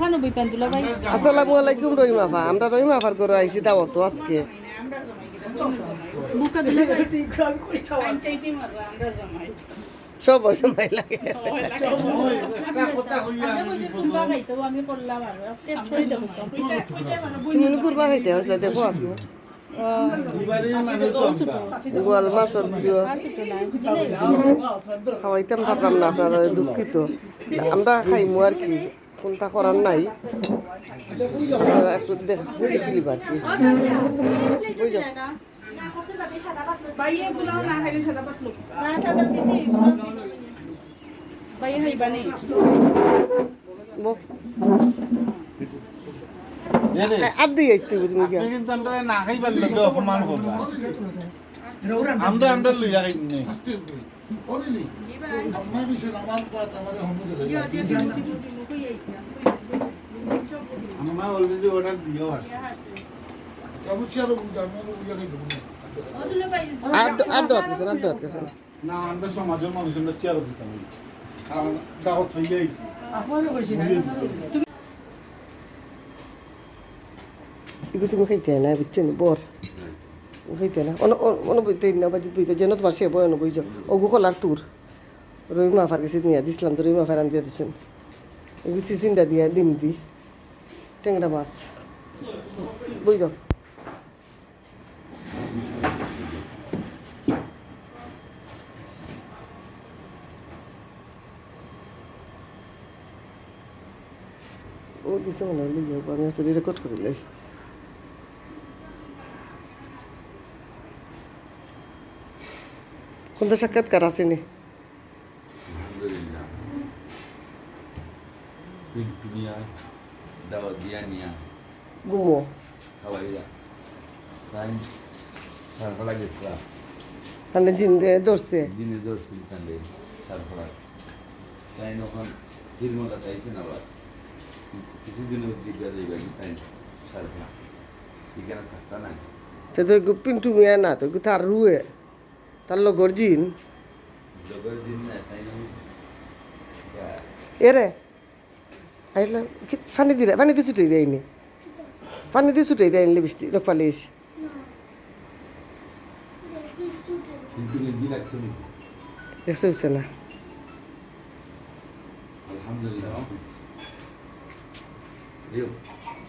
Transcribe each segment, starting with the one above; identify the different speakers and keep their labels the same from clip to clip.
Speaker 1: একানব্বই পান দুলা ভাই।
Speaker 2: আসসালামু আলাইকুম রহিমা আফা আমরা রহিমা আফার করে আইছি দাওয়াত আজকে।
Speaker 1: বুকা দুলা ভাই।
Speaker 2: সব লাগে। তুমি কুরবা খাইতে আসলে দেখো আজকে। গোয়াল মাছের প্রিয়। খাওয়াইতাম পারলাম না আপনারা দুঃখিত। আমরা খাইমু আর কি। কোনটা করার নাই। একটু দেখ দেখিলি আর কি। বুঝছ
Speaker 3: বাইয়ে পোলাও না খাইলে সাদা পাতলু।
Speaker 4: আমরা আমরা লইয়া খাই নে
Speaker 2: আর আর দাওয়াত গেছেন আর দাওয়াত গেছেন
Speaker 4: না আমরা সমাজের মানুষ আমরা চেয়ার দিতাম কারণ দাওয়াত আইছি
Speaker 2: ইগু তুমি খাইতে না বুঝছ বর খাইতে না অন অন বইতে না বাজি বইতে যেন তোমার সে বয় বই যাও ওগু কলার তুর রই মাফার কাছে নিয়ে দিছিলাম তো রই মাফার আন দিয়ে দিছেন এগু সিসিনটা দিয়া ডিম দি টেংরা মাছ যাও ও দিছে মনে লইয়া আমি একটা রেকর্ড করে লই কোনটা সাক্ষাৎকার আসেনি
Speaker 5: আলহামদুলিল্লাহ পিন্টুনিয়া দাওয়া দিয়া নিয়া
Speaker 2: গুমো
Speaker 5: খাওয়াইয়া তাই সারফলা গেছিলাম।
Speaker 2: তাহলে জিন্দে ধরছে।
Speaker 5: দশ দিন সানডে সারফলা। তাই ওখান হিরমতা চাইছেন আবার। কিছুদিনের দিকে যাইবেন তাই সারফলা। থাকতা নাই।
Speaker 2: সে তো পিন্টু মিয়া না তো তার রুয়ে। তার লগর জিন
Speaker 5: জগের দিন না তাই না?
Speaker 2: এরে আইলা পানি দিলে পানি দিয়ে ছুটে দেয়নি পানি দিয়ে ছুটে দেয়নি বৃষ্টি লোক পালিস দেখতে হচ্ছে না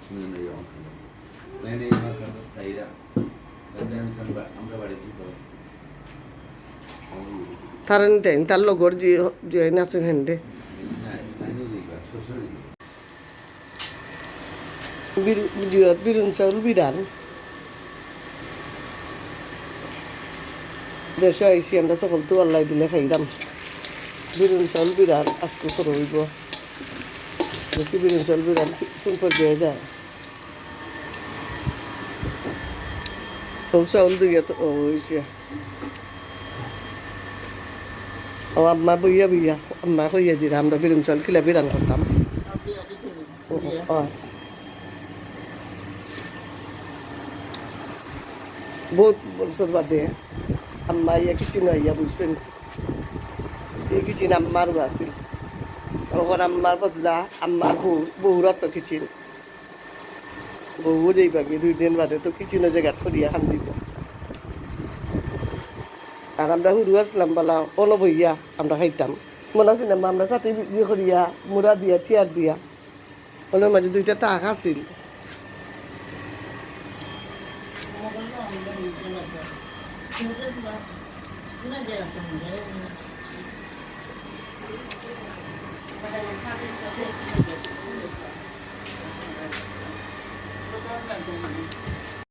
Speaker 5: শুনে যাও তাই নেই মাখান তাইরা তাই আমি কান আমরা বাড়িতে বসে
Speaker 2: তার দেন, তার লগর যে যে নাচুন হেন্ডে বিরুন চাউল বিরান দেশে আইসি, আমরা সকল তো আল্লাহ দিলে খাইলাম। বিরুন চাউল বিরান আজকে করে হইব। দেখি বিরুন চাউল বিরান কোন পর্যায়ে যায়। চাউল দিয়ে তো হয়েছে ও আম্মা বইয়া বইয়া আম্মা হইয়া দিরা আমরা বিরুন চাউল কিলা বিরান করতাম বহুত বছর বাদে আম্মা ইয়া কিচেন ইয়া বুঝছেন এই কিচেন আম্মার আছিল তখন আম্মার বদলা আম্মার বউ বউরা তো কিচেন বউ যেই পাবি দুই দিন বাদে তো কিচেনের জায়গা ফরিয়া খান দিব আর আমরা হুরুয়ার ছিলাম বলা অলপ হইয়া আমরা খাইতাম মনে আছে না আমরা সাথে বিক্রি করিয়া মুড়া দিয়া চেয়ার দিয়া ওনার মাঝে দুইটা তাক আছিল Thank you.